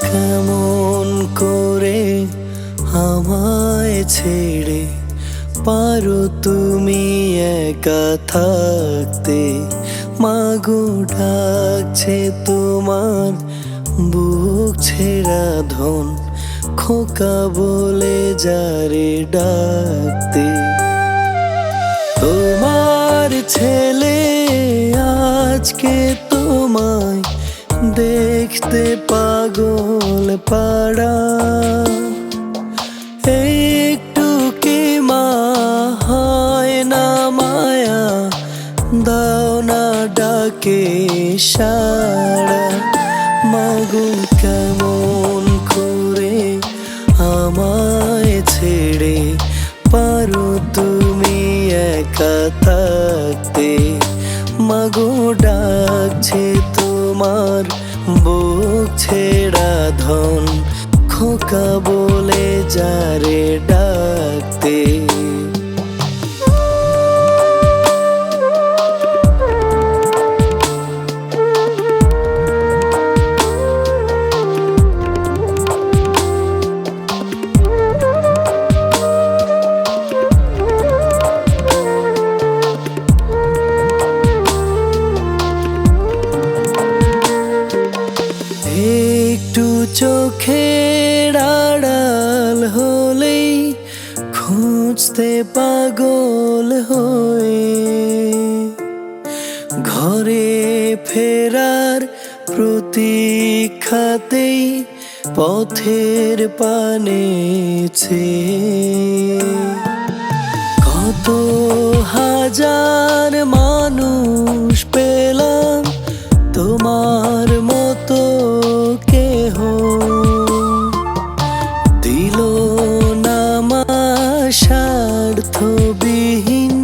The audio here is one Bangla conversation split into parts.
কেমন করে আমায় ছেড়ে পারো তুমি একা থাকতে? মাগো ডাকছে তোমার বুক ছেঁড়া ধন, খোকা বলে যারে ডাকতে। তোমার ছেলে আজকে তোমায় দেখতে পাগল পাড়া। একটু কি মা হয় না মায়া? দাও না ডাকে সারা মাগু কেমন করে আমায় ছেড়ে পারো তুমি একা ছেড়া ধন খোকা বলে যারে চোখের আড়াল হলেই খুঁজতে পাগল হয়ে ঘরে ফেরার প্রতীক্ষাতেই পথের পানে চেয়ে কত হাজার মানুষ পেলাম তোমার স্বার্থবিহীন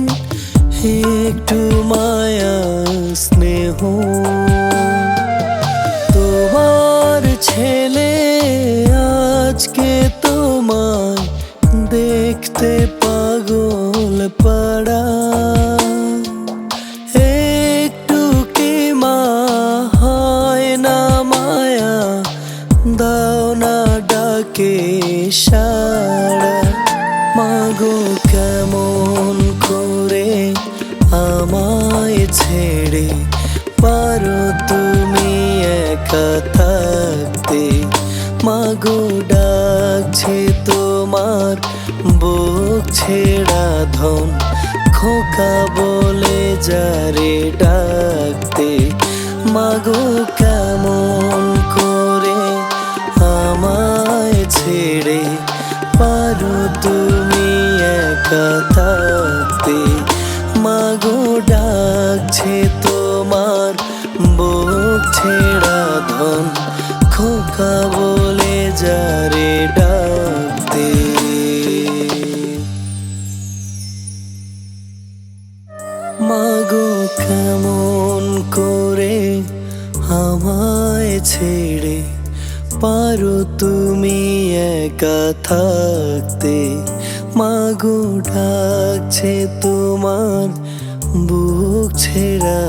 একটু মায়া, স্নেহ। তোমার ছেলে আজকে তোমায় দেখতে পাগল পাড়া। একটু কি মা হয় না মায়া, দাও না ডাকে সারা মাগো কেমন পারো তুমি একা থাকতে। মাগো ডাকছে তোমার, বুক ছেড়া ধন। খোকা বলে যারে ডাকতে। মাগো কেমন করে আমায় ছেড়ে, পারো তুমি একা থাকতে ছেড়া ধন, খোকা বলে যারে ডাকতে। মাগো কেমন করে আমায় ছেড়ে, পারো তুমি একা থাকতে। মাগো ডাকছে তোমার, বুক ছেড়া